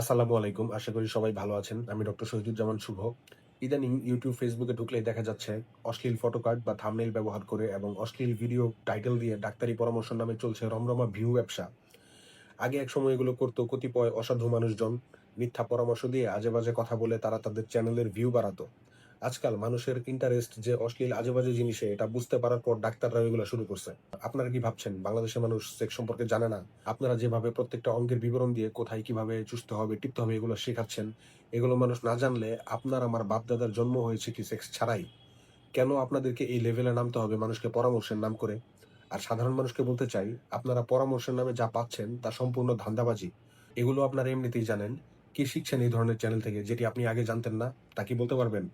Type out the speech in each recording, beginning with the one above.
আসসালামু আলাইকুম। আশা করি সবাই ভালো আছেন। আমি ডক্টর শহীদুজ্জামান শুভ। ইদানিং ইউটিউব, ফেসবুকে ঢুকলেই দেখা যাচ্ছে অশ্লীল ফটোকার্ড বা থামনেল ব্যবহার করে এবং অশ্লীল ভিডিও টাইটেল দিয়ে ডাক্তারি পরামর্শ নামে চলছে রমরমা ভিউ ব্যবসা। আগে এক সময় এগুলো করতো কতিপয় অসাধু মানুষজন। মিথ্যা পরামর্শ দিয়ে আজে বাজে কথা বলে তারা তাদের চ্যানেলের ভিউ বাড়াতো। আজকাল মানুষের ইন্টারেস্ট যে অশ্লীল আজে বাজে জিনিসে, এটা বুঝতে পারার পর ডাক্তাররা এগুলো শুরু করছে। আপনারা কি ভাবছেন? বাংলাদেশের মানুষ সেক্স সম্পর্কে জানে না? আপনারা যেভাবে প্রত্যেকটা অঙ্গের বিবরণ দিয়ে কোথায় কীভাবে চুষতে হবে, টিপতে হবে, এগুলো শেখাচ্ছেন। এগুলো মানুষ না জানলে আপনার আমার বাপ দাদার জন্ম হয়েছে কি সেক্স ছাড়াই? কেন আপনাদেরকে এই লেভেলে নামতে হবে? মানুষকে পরামর্শের নাম করে। আর সাধারণ মানুষকে বলতে চাই, আপনারা পরামর্শের নামে যা পাচ্ছেন তা সম্পূর্ণ ধান্দাবাজি। এগুলো আপনারা এমনিতেই জানেন। কি শিখছেন এই ধরনের চ্যানেল থেকে, যেটি আপনি আগে জানতেন না, তা কি বলতে পারবেন?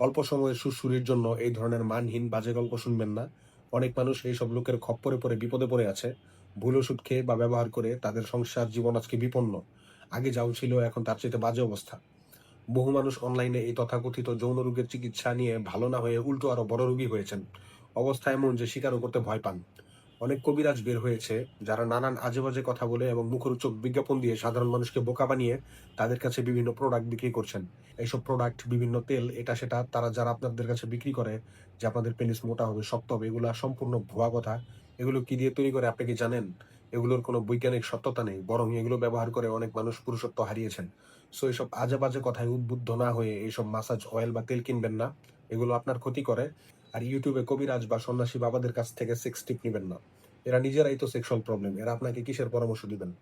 অল্প সময়ের সুশুরির জন্য এই ধরনের মানহীন, বাজে গল্প শুনবেন না। অনেক মানুষ এইসব লোকের খপ্পরে পড়ে, বিপদে পড়ে আছে। ভুল ওষুধ খেয়ে বা ব্যবহার করে তাদের সংসার, জীবন আজকে বিপন্ন। আগে যাও ছিল এখন তার চাইতে বাজে অবস্থা। বহু মানুষ অনলাইনে এই তথাকথিত যৌন রোগের চিকিৎসা নিয়ে ভালো না হয়ে উল্টো আরও বড় রোগী হয়েছেন। অবস্থা এমন যে স্বীকারও করতে ভয় পান। অনেক কবিরাজ বের হয়েছে, যারা নানান আজে বাজে কথা বলে এবং মুখরোচক বিজ্ঞাপন দিয়ে সাধারণ মানুষকে বোকা বানিয়ে তাদের কাছে বিভিন্ন প্রোডাক্ট বিক্রি করছেন। এইসব প্রোডাক্ট বিভিন্ন তেল, এটা সেটা, তারা যারা আপনাদের কাছে বিক্রি করে যে আপনাদের পেনিস মোটা হবে, শক্ত হবে, এগুলো সম্পূর্ণ ভুয়া কথা। এগুলো কি দিয়ে তৈরি করে, আপনি কি জানেন? এগুলোর কোনো বৈজ্ঞানিক সত্যতা নেই, বরং এগুলো ব্যবহার করে অনেক মানুষ পুরুষত্ব হারিয়েছেন। সো এইসব আজে বাজে কথায় উদ্বুদ্ধ না হয়ে এইসব মাসাজ অয়েল বা তেল কিনবেন না, এগুলো আপনার ক্ষতি করে। আর ইউটিউবে কবিরাজ বা সন্ন্যাসী বাবাদের কাছ থেকে সেক্স টিপ নেবেন না। এরা নিজেরাই তো সেক্সুয়াল প্রবলেম এরা আপনাকে কিসের পরামর্শ দিবেন?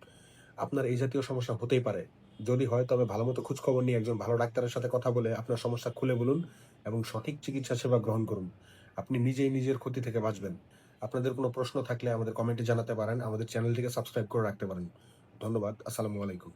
আপনার এই জাতীয় সমস্যা হতেই পারে। যদি হয়, তবে ভালো মতো খোঁজ খবর নিয়ে একজন ভালো ডাক্তারের সাথে কথা বলে আপনার সমস্যা খুলে বলুন এবং সঠিক চিকিৎসা সেবা গ্রহণ করুন। আপনি নিজেই নিজের ক্ষতি থেকে বাঁচবেন। আপনাদের কোনো প্রশ্ন থাকলে আমাদের কমেন্টে জানাতে পারেন। আমাদের চ্যানেলটিকে সাবস্ক্রাইব করে রাখতে পারেন। ধন্যবাদ। আসসালামু আলাইকুম।